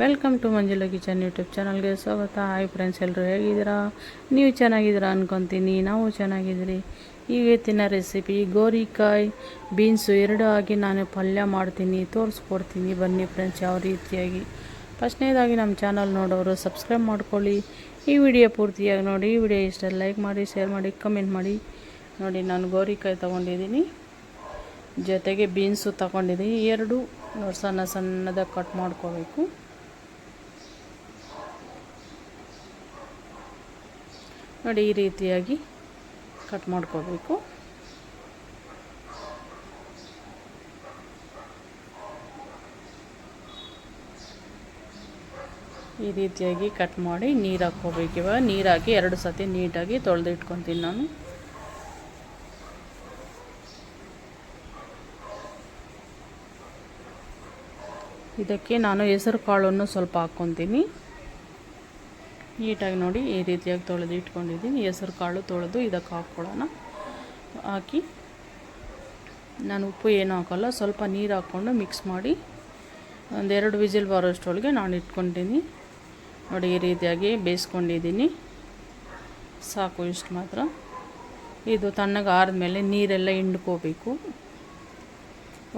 Welcome to Manjula kitchen YouTube ಚಾನಲ್ಗೆ ಸ್ವಾಗತ. Hi friends ಎಲ್ಲರೂ ಹೇಗಿದ್ದೀರಾ? ನೀವು ಚೆನ್ನಾಗಿದ್ದೀರಾ ಅನ್ಕೊತೀನಿ. ನಾವು ಚೆನ್ನಾಗಿದ್ದೀರಿ. ಇವತ್ತಿನ ರೆಸಿಪಿ, ಗೋರಿಕಾಯಿ, ಬೀನ್ಸು ಎರಡು ಆಗಿ ನಾನು ಪಲ್ಯ ಮಾಡ್ತೀನಿ, ತೋರಿಸ್ಕೊಡ್ತೀನಿ. ಬನ್ನಿ ಫ್ರೆಂಡ್ಸ್, ಯಾವ ರೀತಿಯಾಗಿ. ಫಸ್ಟ್ನೇದಾಗಿ ನಮ್ಮ ಚಾನಲ್ ನೋಡೋರು ಸಬ್ಸ್ಕ್ರೈಬ್ ಮಾಡ್ಕೊಳ್ಳಿ. ಈ ವಿಡಿಯೋ ಪೂರ್ತಿಯಾಗಿ ನೋಡಿ. ಈ ವಿಡಿಯೋ ಇಷ್ಟ ಲೈಕ್ ಮಾಡಿ, ಶೇರ್ ಮಾಡಿ, ಕಮೆಂಟ್ ಮಾಡಿ. ನೋಡಿ, ನಾನು ಗೋರಿಕಾಯಿ ತೊಗೊಂಡಿದ್ದೀನಿ. ಜೊತೆಗೆ ಬೀನ್ಸು ತಗೊಂಡಿದ್ದೀನಿ. ಎರಡು ಸಣ್ಣ ಸಣ್ಣದಾಗಿ ಕಟ್ ಮಾಡ್ಕೋಬೇಕು. ನೋಡಿ, ಈ ರೀತಿಯಾಗಿ ಕಟ್ ಮಾಡ್ಕೋಬೇಕು. ಈ ರೀತಿಯಾಗಿ ಕಟ್ ಮಾಡಿ ನೀರು ಹಾಕ್ಕೋಬೇಕು ಇವಾಗ. ನೀರು ಎರಡು ಸತಿ ನೀಟಾಗಿ ತೊಳೆದು ನಾನು. ಇದಕ್ಕೆ ನಾನು ಹೆಸರು ಕಾಳನ್ನು ಸ್ವಲ್ಪ ಹಾಕ್ಕೊತೀನಿ. ನೀಟಾಗಿ ನೋಡಿ ಈ ರೀತಿಯಾಗಿ ತೊಳೆದು ಇಟ್ಕೊಂಡಿದ್ದೀನಿ. ಹೆಸರು ಕಾಳು ತೊಳೆದು ಇದಕ್ಕೆ ಹಾಕ್ಕೊಳ್ಳೋಣ. ಹಾಕಿ ನಾನು ಉಪ್ಪು ಏನೂ ಹಾಕೋಲ್ಲ, ಸ್ವಲ್ಪ ನೀರು ಹಾಕ್ಕೊಂಡು ಮಿಕ್ಸ್ ಮಾಡಿ ಒಂದೆರಡು ವಿಜಿಲ್ ಬರೋಷ್ಟೊಳಗೆ ನಾನು ಇಟ್ಕೊಂಡಿದ್ದೀನಿ. ನೋಡಿ ಈ ರೀತಿಯಾಗಿ ಬೇಯಿಸ್ಕೊಂಡಿದ್ದೀನಿ. ಸಾಕು ಇಷ್ಟು ಮಾತ್ರ. ಇದು ತಣ್ಣಗೆ ಆರಿದ್ಮೇಲೆ ನೀರೆಲ್ಲ ಹಿಂಡ್ಕೋಬೇಕು.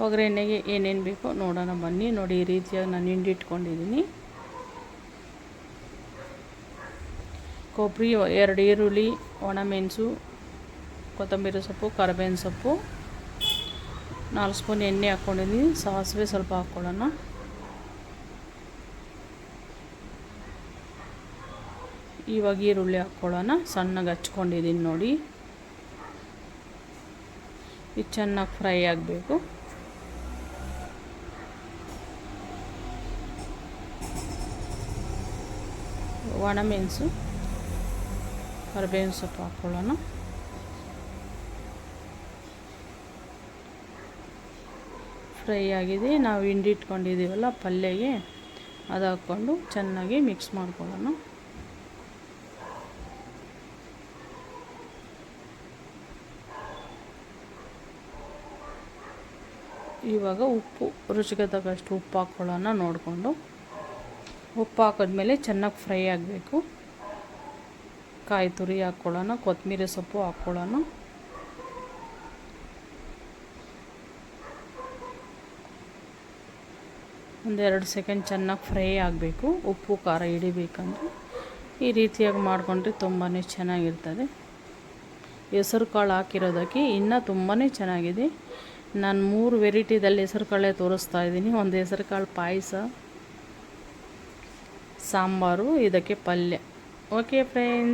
ಒಗ್ಗರಣೆಗೆ ಏನೇನು ಬೇಕೋ ನೋಡೋಣ ಬನ್ನಿ. ನೋಡಿ ಈ ರೀತಿಯಾಗಿ ನಾನು ಹಿಂಡಿಟ್ಕೊಂಡಿದ್ದೀನಿ. ಕೊಬ್ಬರಿ, ಎರಡು ಈರುಳ್ಳಿ ಒಣಮೆಣಸು ಕೊತ್ತಂಬರಿ ಸೊಪ್ಪು, ಕರಿಬೇವಿನ ಸೊಪ್ಪು, ನಾಲ್ಕು ಸ್ಪೂನ್ ಎಣ್ಣೆ ಹಾಕ್ಕೊಂಡಿದ್ದೀನಿ. ಸಾಸಿವೆ ಸ್ವಲ್ಪ ಹಾಕ್ಕೊಳ್ಳೋಣ. ಇವಾಗ ಈರುಳ್ಳಿ ಹಾಕ್ಕೊಳ್ಳೋಣ. ಸಣ್ಣಗೆ ಹಚ್ಕೊಂಡಿದ್ದೀನಿ ನೋಡಿ. ಇದು ಚೆನ್ನಾಗಿ ಫ್ರೈ ಆಗಬೇಕು. ಒಣಮೆಣಸು ಕರಿಬೇವಿನ ಸೊಪ್ಪು ಹಾಕ್ಕೊಳ್ಳೋಣ ಫ್ರೈ ಆಗಿದೆ. ನಾವು ಹಿಂಡಿಟ್ಕೊಂಡಿದ್ದೀವಲ್ಲ ಪಲ್ಯಗೆ. ಅದು ಹಾಕ್ಕೊಂಡು ಚೆನ್ನಾಗಿ ಮಿಕ್ಸ್ ಮಾಡ್ಕೊಳ್ಳೋಣ. ಇವಾಗ ಉಪ್ಪು, ರುಚಿಗೆ ತಕ್ಕಷ್ಟು ಉಪ್ಪು ಹಾಕ್ಕೊಳ್ಳೋಣ ನೋಡಿಕೊಂಡು. ಉಪ್ಪು ಹಾಕಿದ್ಮೇಲೆ ಚೆನ್ನಾಗಿ ಫ್ರೈ ಆಗಬೇಕು. ಕಾಯಿ ತುರಿ ಹಾಕ್ಕೊಳ್ಳೋಣ ಕೊತ್ತಂಬರಿ ಸೊಪ್ಪು ಹಾಕ್ಕೊಳ್ಳೋಣ ಒಂದೆರಡು ಸೆಕೆಂಡ್ ಚೆನ್ನಾಗಿ ಫ್ರೈ ಆಗಬೇಕು. ಉಪ್ಪು, ಖಾರ ಹಿಡಿಬೇಕಂದ್ರೆ. ಈ ರೀತಿಯಾಗಿ ಮಾಡಿಕೊಂಡ್ರೆ ತುಂಬಾ ಚೆನ್ನಾಗಿರ್ತದೆ. ಹೆಸರು ಕಾಳು ಹಾಕಿರೋದಕ್ಕೆ ಇನ್ನೂ ತುಂಬಾ ಚೆನ್ನಾಗಿದೆ. ನಾನು ಮೂರು ವೆರೈಟಿದಲ್ಲಿ ಹೆಸರು ಕಾಳೇ ತೋರಿಸ್ತಾ ಇದ್ದೀನಿ. ಒಂದು ಹೆಸರು ಕಾಳು ಪಾಯಸ, ಸಾಂಬಾರು, ಇದಕ್ಕೆ ಪಲ್ಯ. Okay friends